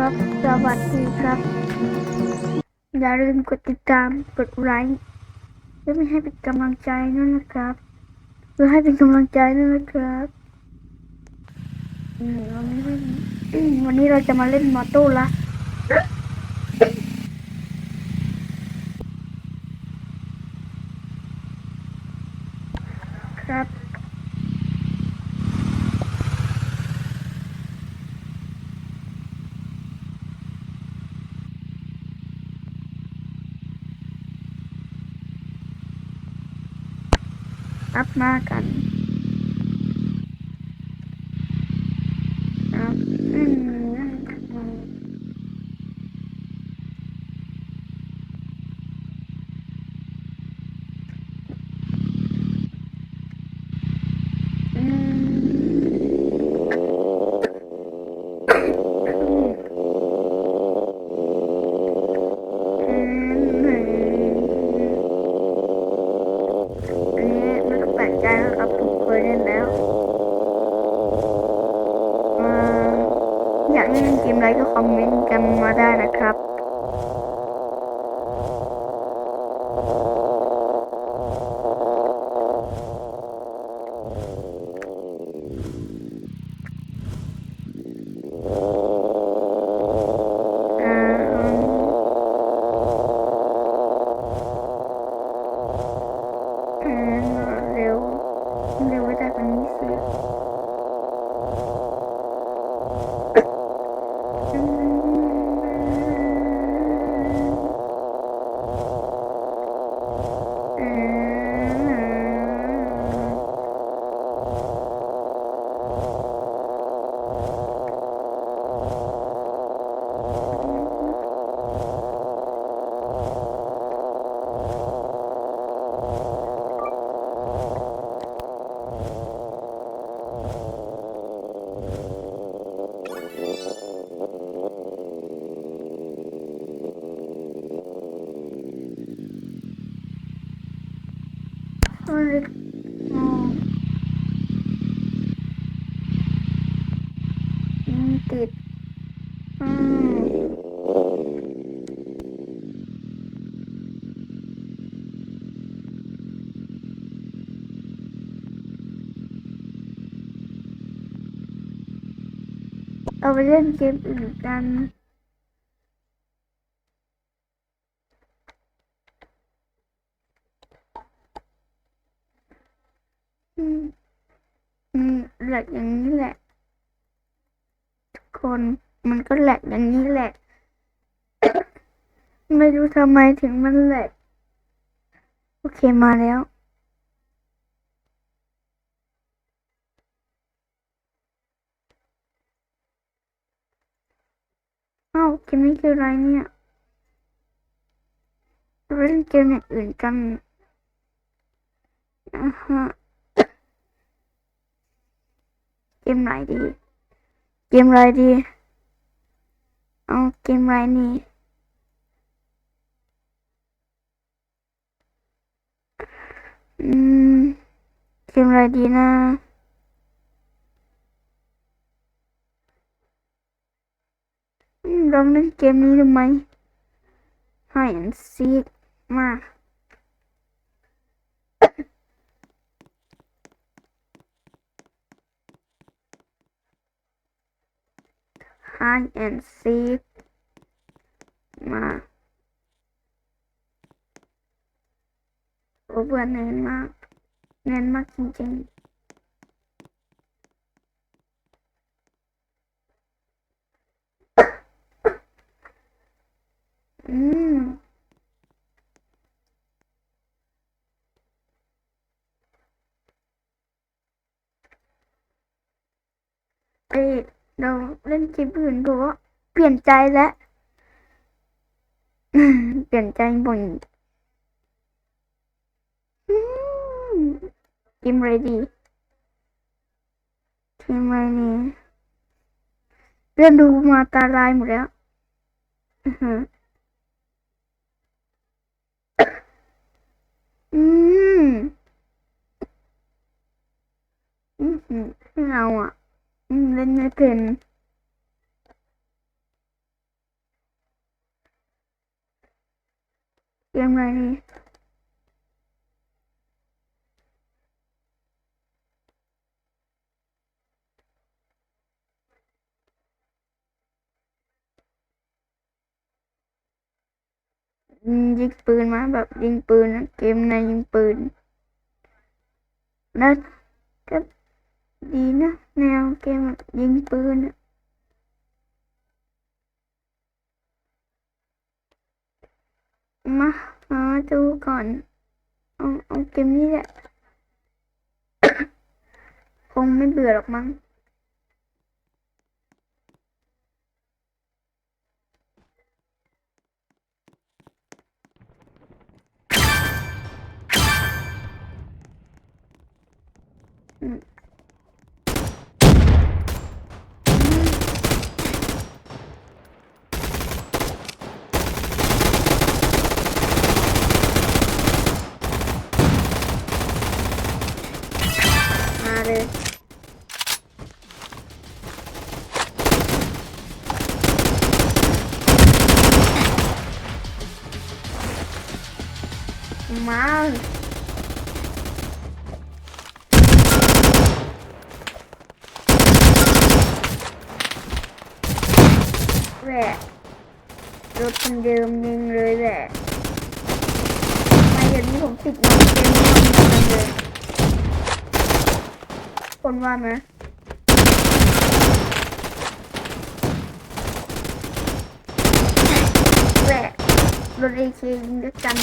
ครับ สวัสดีครับ อย่าลืมกดติดตาม กดไลค์เพื่อไม่ให้เป็นกำลังใจนั่นนะครับเพื่อให้เป็นกำลังใจนั่นนะครับวันนี้วันนี้เราจะมาเล่นมอโต้ละ มากันครับอืมอืม อันนี้ไม่ต้องแปลกใจนะครับผมเคยเล่นแล้วอ่าอยากให้เล่นเกมอะไรก็คอมเมนต์กันมาได้นะครับ อ่าอืมเร็ว เร็วไม่ได้กว่านี้สิอืมอืม เอาเลยอ๋ออืมติดอืมเอาไปเล่นเกมอื่นกัน อืม อืมแหลกอย่างนี้แหละ ทุกคนมันก็แหลกอย่างนี้แหละ ไม่รู้ ทำไมถึงมันแหลกโอเคมาแล้ว เอ้าเกมนี้คืออะไรเนี่ยเราเล่นเกมอย่างอื่นกันอ่าฮะเกมไหนดี เกมอะไรดี เอาเกมอะไรนี่ อืมเกมอะไรดีนะอืมลองเล่นเกมนี้ดูไหม Hide and seek มา Hide and seek มา โอ้เบื่อเน้นมาก เน้นมากจริงๆอืมเอเราเล่นเกมอื่นเพราะว่าเปลี่ยนใจแล้ว เปลี่ยนใจบ่อย I'm ready I'm ready เริ่มดูมาตาลายหมดแล้วอืมอืมเราอะเล่นไม่เป็นเกมอะไรนี่ ยิงปืนมาแบบยิงปืนนะเกมในยิงปืนแล้วก็ดีนะแนวเกมยิงปืนมามาดูก่อนเอาเอาเกมนี้แหละ คงไม่เบื่อหรอกมั้ง มาเลยมาแหละ รถคนเดิมยิงเลยแหละไมาเดี๋ยวนี้ผมติดน้องเกมนี้มันเลย คนว่าไหมแหวะรถเอเคยิงด้วยกัน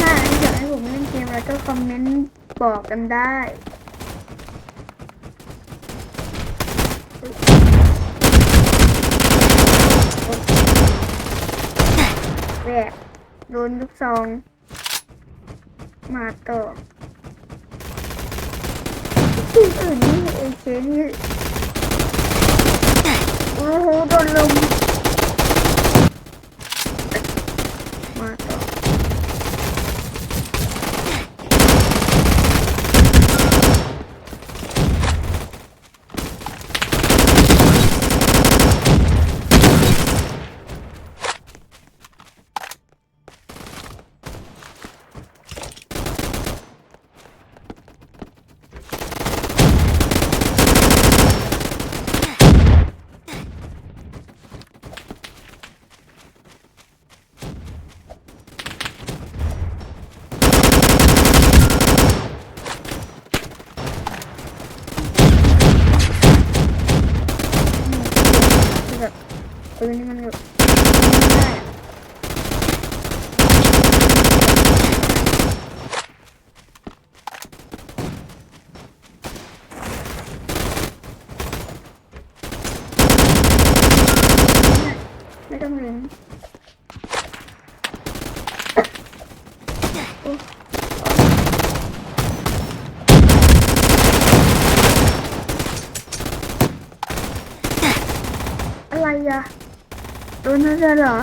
ถ้าอยากให้ผมเล่นเกมอะไรก็คอมเมนต์บอกกันได้ แหวะโดนลูกซอง มาต่อที่อื่นนี่เอเชนี่โอ้โหโดนลมมาต่อคือแบบปืนนี่มันแบบไม่ได้อะ ไม่ต้องลืมโอ้อะไรอะโดนนั่นเลยเหรอ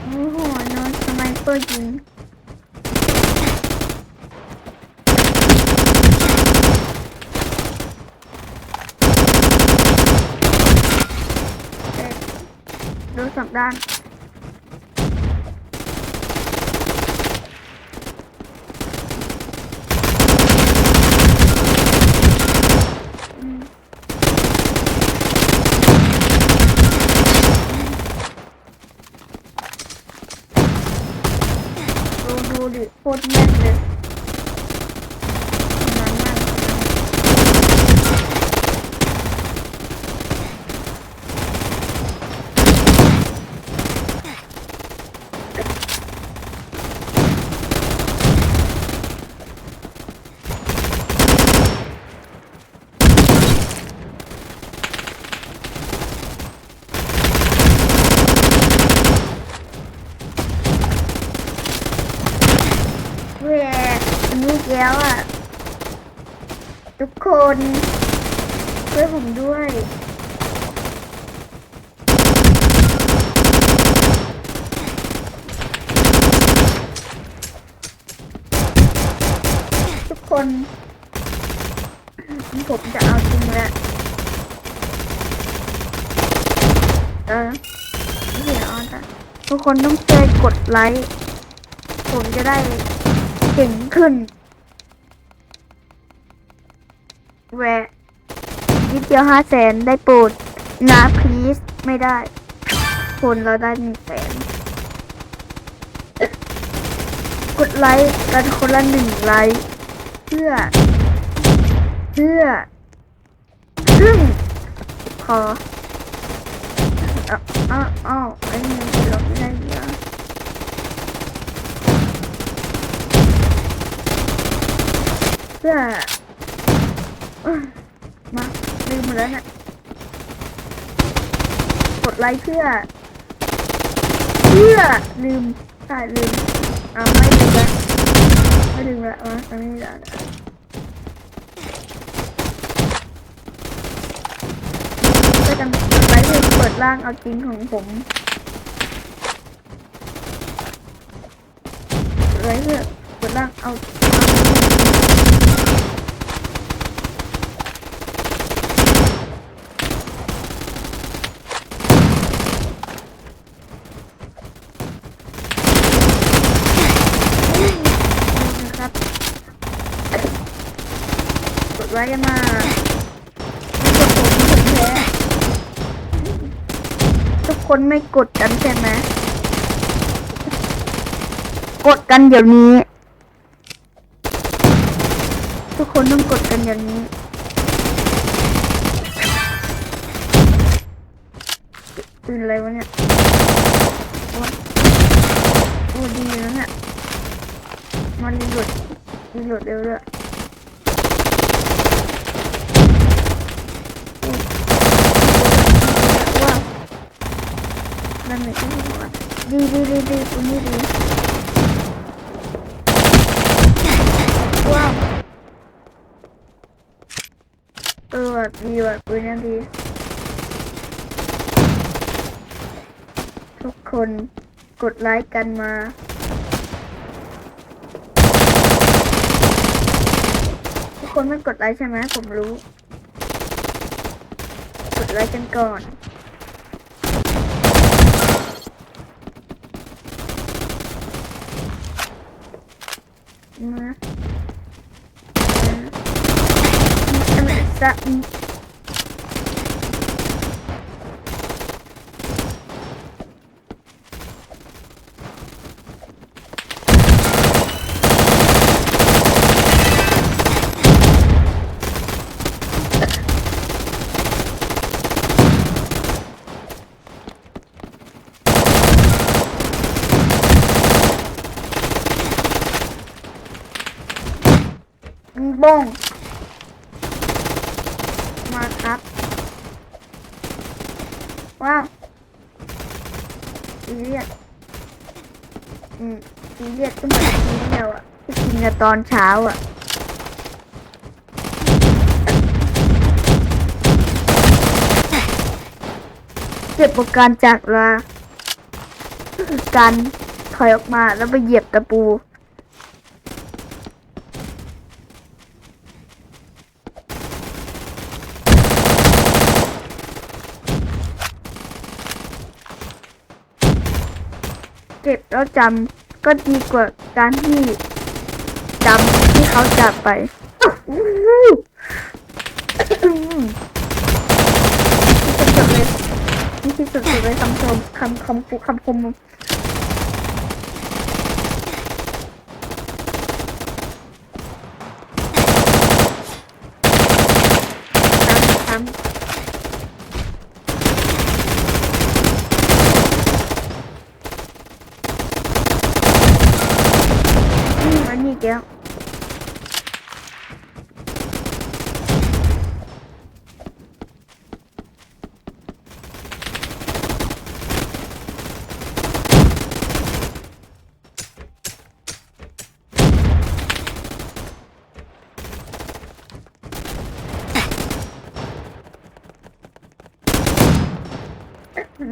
โอ้โหโดนสไนเปอร์ยิง เอ๊ะโดนสองด้าน อืมดู ดูันนี้แล้วอะ ทุกคนช่วยผมด้วยทุกคนผมจะเอาจริงแหละเออเดี๋ยวออนทุกคนต้องช่วยกดไลค์ ผมจะได้ เก่งขึ้นแวะยิดเดียวห้าแสนได้โปรดนะพีสไม่ได้ คนเราได้หนึ่งแสนกดไลค์กันคนละหนึ่งไลค์เพื่อ เพื่อซึ่งขอเอาเอาเอาไอ้นี่มันลบไม่ได้เยอะ เพื่อมาลืมหมดแล้วเนี่ยกดไลค์เพื่อ เพื่อลืมตายลืมอ่าไม่ลืมแล้วไม่ลืมแล้วอะตอนนี้แล้วก็จะกดไลค์เพื่อเปิดร่างเอาจริงของผมกดไลค์เพื่อเปิดร่างเอาจริงนะครับ กด ไลค์กันมาทุกคนไม่กดกันใช่ไหมกดกันเดี๋ยวนี้ ทุกคนต้องกดกันเดี๋ยวนี้ปืนอะไรวะเนี่ยโอ้ยโอ้ดีนะเนี่ยมันรีโหลดรีโหลดเร็วเลยโอ้ยว้าว นั่นเลยที่หัวดีดีดีดีตัวนี้ดีว้าวเออว่ะดีว่ะปืนนี้ดีทุกคนกดไลค์กันมาทุกคนไม่กดไลค์ใช่ไหมผมรู้ กดไลค์กันก่อน น บ้งมาครับว้าวซีเรียสอืมซีเรียสก็เหมือนซีเรียลอะที่กินกันตอนเช้าอะเก็บประการจากลาก็คือการถอยออกมาแล้วไปเหยียบตะปู เก็บแล้วจำก็ดีกว่าการที่จำที่เขาจากไปนี่ที่สุดเลยนี่ที่สุดเลยคำชมคำคำคำคมตามอืมอันนี้เดียว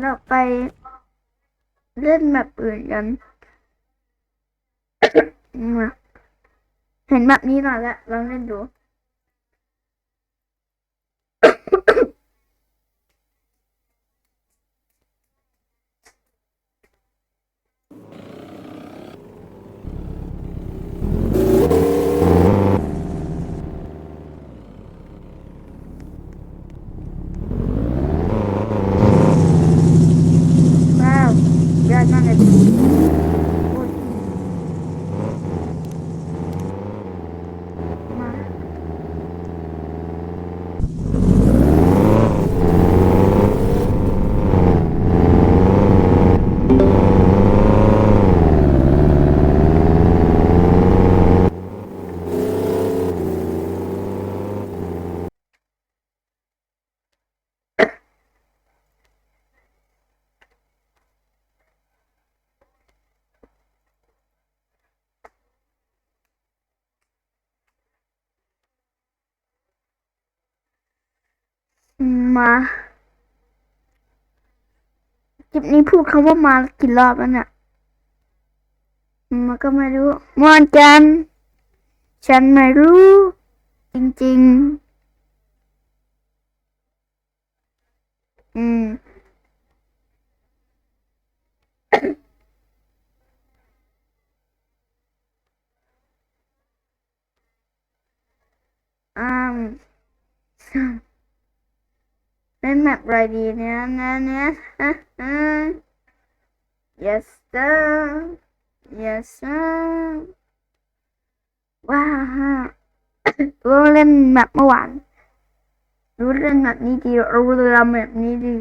เราไปเล่นแบบอื่นกันเห็นแบบนี้หน่อยละลองเล่นดู ว้าวยอดมากเลยโอ้ยมา มาคลิปนี้พูดคำว่ามากี่รอบแล้วเนี่ยมันก็ไม่รู้มอนจัน ฉันไม่รู้ จริง ๆ อืมอืม เล่นแมปอะไรดีเนี่ยนะเนี่ยฮะฮะ yes sir yes sir ว้าฮะรู้เล่นแมปเมื่อวานรู้เล่นแมปนี้ดีรู้เล่นแมปนี้ดี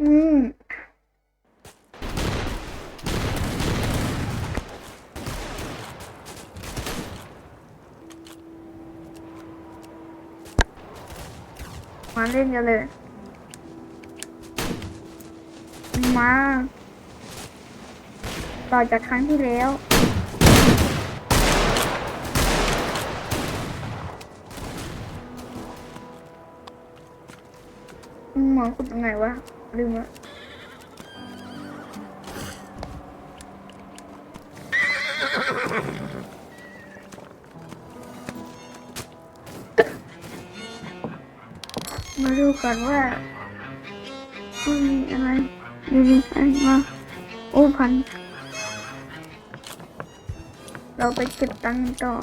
อืมมาเล่นกันเลย มา ต่อจากครั้งที่แล้วหมอคุณตรงไหนวะ ลืมละมาดูก่อนว่ามันมีอะไรมีอะไรมาโอ้พัน เราไปเก็บตังค์ต่อ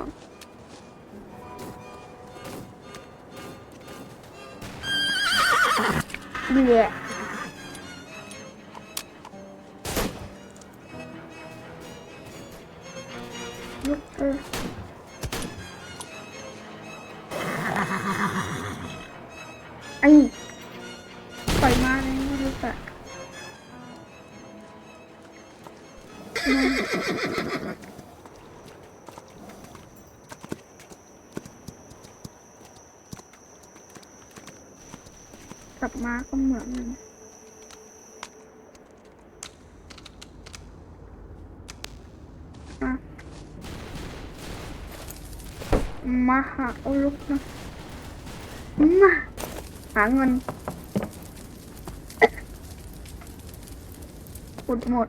เบียาก็เหมือนมาหาเอลุกนะมาหาเงินอุดหมด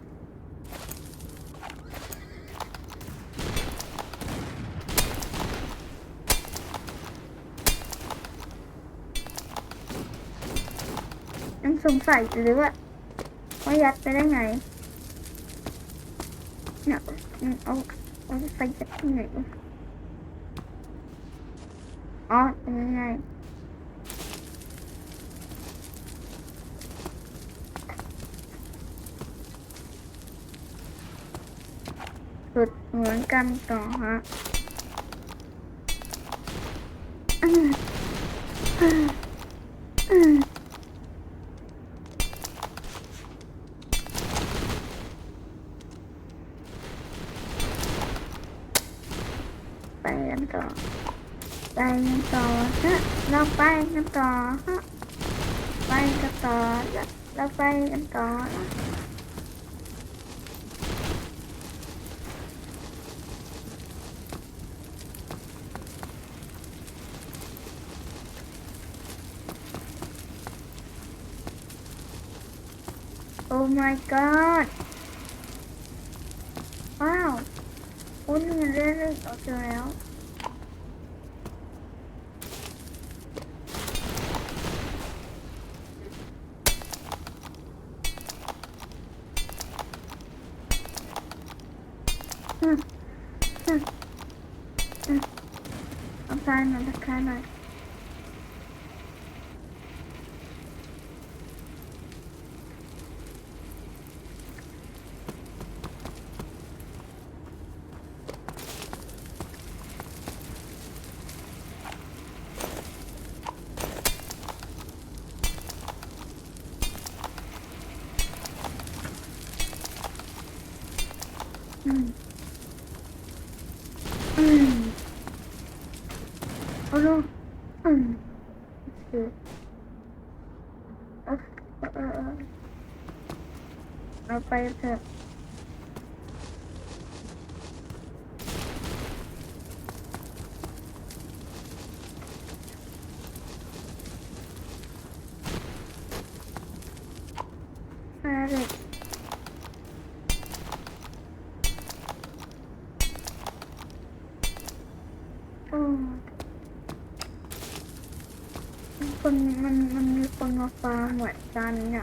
สงสัยอยู่เลยว่าว่ายัดไปได้ไงเนี่ยเอาเอาไปยัดที่ไหนอ๋อเป็นยังไงสุดเหมือนกันต่อฮะ ไปกันต่อไปกันต่อฮะเราไปกันต่อฮะไปกันต่อแล้วเราไปกันต่อแล้วโอ้ my god อ้ยมันเรื่อยๆเอาเจอแล้ว อืมอืมอืมเอาทรายหน่อยตะคายหน่อย อืม อืมเอาลูกอืมโอเคเอาเอาเอาเอา เอาไปเถอะอะไรอืมคนมันมันมีคนมาฟาร์มเหมือนกันเนี่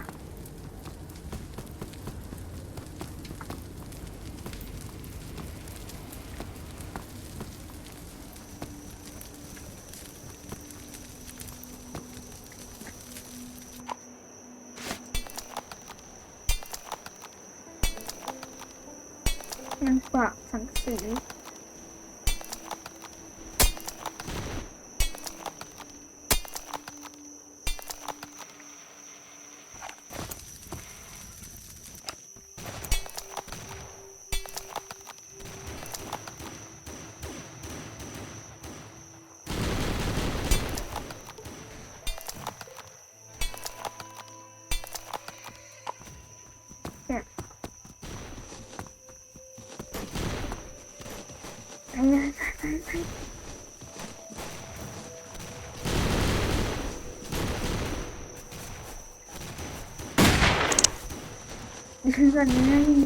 ยิง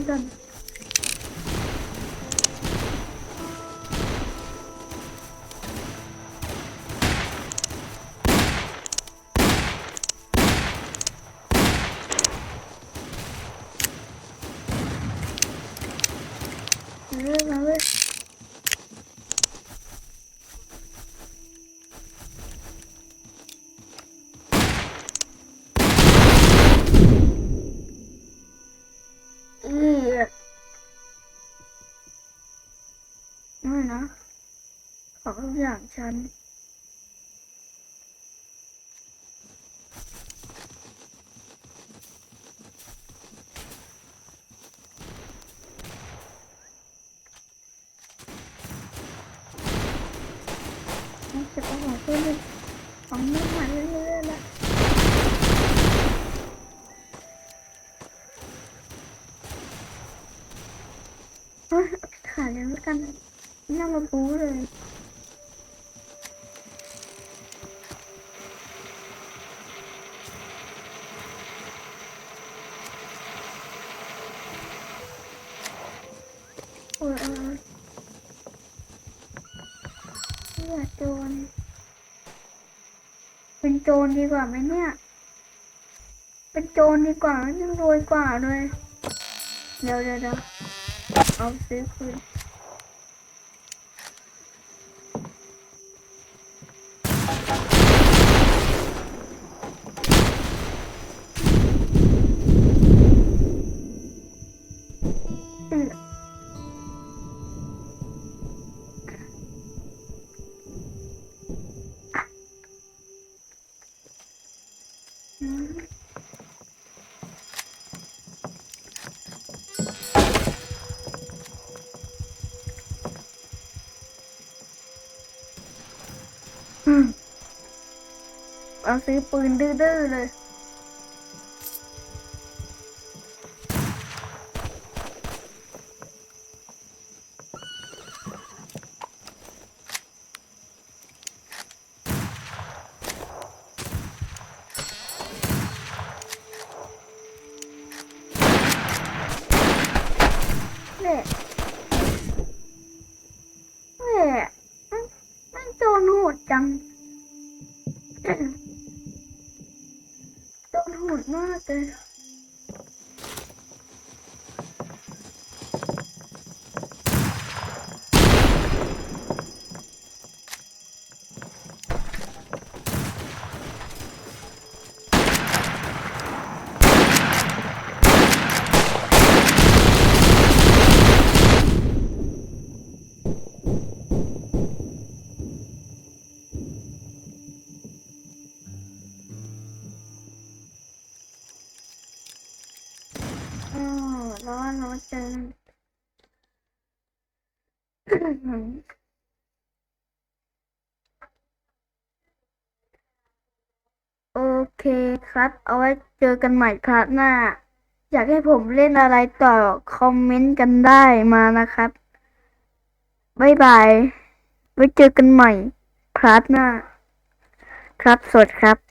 ก่อนน นะ ของทุกอย่างฉัน รู้สึกว่าหัวเพื่อนของไม่หายเรื่อยๆแล้วเฮ้ยเอาไปขายเลยแล้วกันไม่น่ามาบู๊เลย โอ้ยเออไม่อกโจร เป็นโจรดีกว่าไหมเนี่ย เป็นโจรดีกว่ายังรวยกว่าเลย เดี๋ยวเดี๋ยวเดี๋ยวเอาซื้อคืน อืมเอาซื้อปืนดื้อๆเลย โอเคครับ เอาไว้เจอกันใหม่ครั้งหน้า อยากให้ผมเล่นอะไรต่อคอมเมนต์กันได้มานะครับบ๊ายบาย ไว้เจอกันใหม่ครั้งหน้า ครับสวัสดีครับ